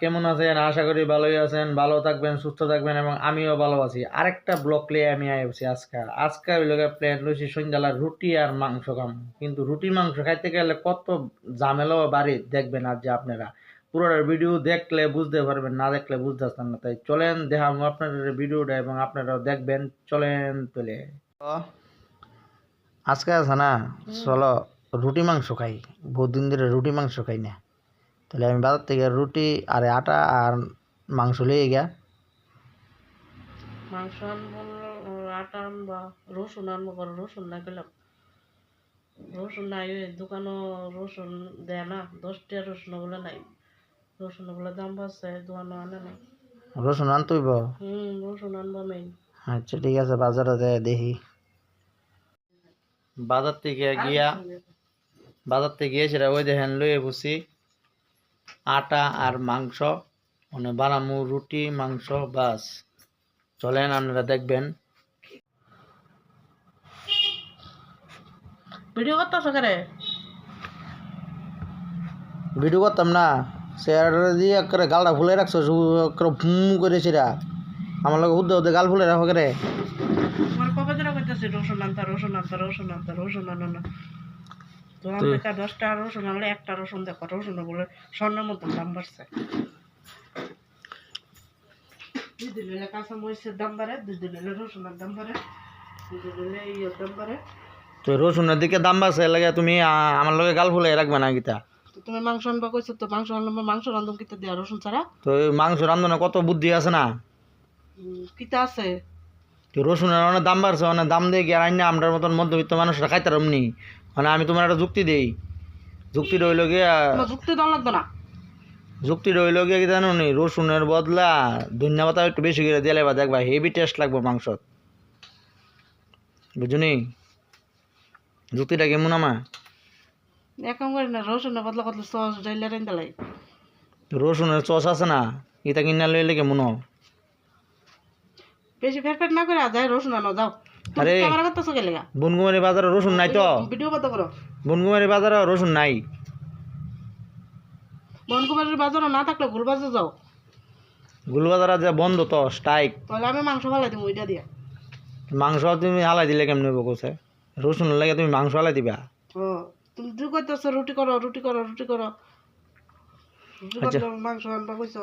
কেমন আছেন? আশা করি ভালোই আছেন। ভালো থাকবেন সুস্থ থাকবেন এবং আমিও ভালো আছি। আরেকটা ব্লক লিয়ে আমি আইছি আজকে। আজকে ওই লোকের প্লেন লইছি সন্ধ্যাবেলা রুটি আর মাংস খাম কিন্তু রুটি মাংস খাইতে গেলে কত ঝামেলা বাড়ি দেখবেন আজ যে আপনারা। পুরোটা ভিডিও দেখলে বুঝতে পারবেন না দেখলে বুঝতে পারছেন না। তাই চলেন দেখাবো আপনাদের ভিডিওটা এবং আপনারাও দেখবেন। চলেন পেলে আজকে আছে না চলো রুটি মাংস খাই। বহুত দিন ধরে রুটি মাংস খাই না। তাহলে আমি বাজার থেকে রুটি আর আটা আর মাংস লিয়ে গিয়া মাংস আনব আটা আনবা রসুন আনব করে রসুন না গেলাম রসুন নাই ওই দোকানও রসুন দেয় না দশটা রসুন বলে নাই। রসুন বলে দাম বাড়ছে দোকানও আনে না রসুন আনতইব হুম রসুন আনব মেইন আচ্ছা ঠিক আছে বাজারে যাই দেখি। বাজার থেকে গিয়া বাজার থেকে গিয়ে সেটা ওই দেখেন লইয়ে বসি। আটা আর মাংস। মানে বানামু রুটি মাংস বাস। চলেন আপনারা দেখবেন। ভিডিও করতেছ করে? ভিডিও করতাম না। শেয়ার দিয়ে করে গালটা ফুলে রাখছো করে ফুম করে সেটা আমার লোক উদ্দে উদ্দে গাল ফুলে রাখো করে। আমার কবে দিন করতেছি রসুন আনতা রসুন আনতা রসুন আনতা রসুন আনো না। তো। আমাকে দশটা রসুন আনলে একটা রসুন দেখো রসুন বলে স্বর্ণের মতন দাম বাড়ছে। দুই দিন কাঁচা মরিচের দাম বাড়ে দুই দিন রসুনের দাম বাড়ে দুই দিন ইয়ের দাম বাড়ে। তো রসুনের দিকে দাম বাড়ছে লাগে তুমি আমার লগে গাল ফুলে রাখবে না গীতা। তুমি মাংস আনবা কইছো তো মাংস আনবা মাংস রান্ধব কিতা দেয়া রসুন ছাড়া? তো মাংস রান্ধনে কত বুদ্ধি আছে না? কিতা আছে? তো রসুনের অনেক দাম বাড়ছে অনেক দাম দিয়ে গিয়ে আইন না আমরার মতন মধ্যবিত্ত মানুষরা খাইতে পারমনি মানে আমি তোমার একটা যুক্তি দেই। যুক্তি রইল গিয়া যুক্তি দাম লাগবে না। যুক্তি রইল গিয়া কি জানো নি রসুনের বদলা ধনিয়া পাতা একটু বেশি করে দিলে বা দেখবা হেভি টেস্ট লাগবে মাংস বুঝুনি যুক্তিটা কেমন আমা এক কাম করি না রসুনের বদলা কতলে সস ডাইলে রেন দিলাই রসুনের চস আছে না এটা কিনা লইলে কেমন বেশি ফেট ফেট না করে যাই রসুন আনো যাও। আরে। বনকুমারি বাজারে রসুন নাই তো। ভিডিও কত করো বনকুমারি বাজারে রসুন নাই। বনকুমারের বাজারও না থাকলে ভুল যাও। গুলবাজার যে বন্ধ তো স্ট্রাইক তাহলে আমি মাংস ফালাই দিব ওইটা দিয়া। মাংস তুমি হালাই দিলে কেমন হইব কোসে রসুন লাগে তুমি মাংস হালাই দিবা? ও তুমি তুই কইতেছো রুটি করো রুটি করো রুটি করো। আচ্ছা। করো মাংস আনবা কইছো।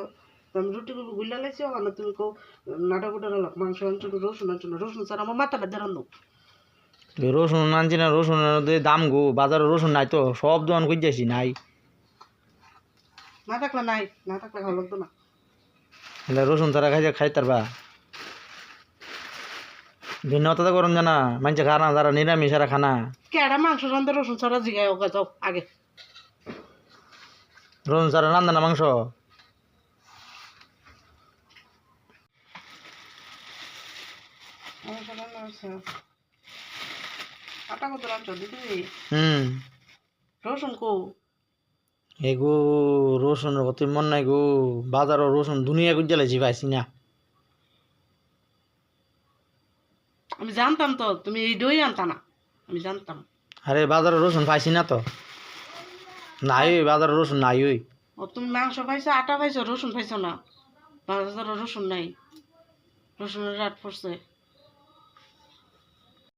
তো আমি রুটি গুলা লাইছি না তুমি কও নাটক উঠার মাংস আনছো রসুন আনছো না রসুন স্যার আমার মাথাটা দেরান দাও রসুন আনছি না রসুনের যে দাম গো বাজারে রসুন নাই তো সব দোকান খুঁজেছি নাই না থাকলে নাই না থাকলে ভালো লাগতো না এটা রসুন ছাড়া খাইতে খাইতে পারবা ভিন্নতা তো করুন জানা মানুষে খানা যারা নিরামিষ এরা খানা কেডা মাংস রান্ধে রসুন ছাড়া জিগায় ওকে যাও আগে রসুন ছাড়া রান্ধে না মাংস মাংস রান্না হচ্ছে আটা কত রাখছো দিদি হুম রসুন কো এগো রসুনের কত মন নাই গো। বাজারও রসুন দুনিয়া গুজে লাইছি পাইছি না আমি জানতাম তো তুমি এই দই আনতা না। আমি জানতাম। আরে বাজারে রসুন পাইছি না তো। নাই ওই বাজারে রসুন নাই ওই। ও তুমি মাংস পাইছো আটা পাইছো রসুন পাইছো না। বাজারে রসুন নাই। রসুনের রাত পড়ছে।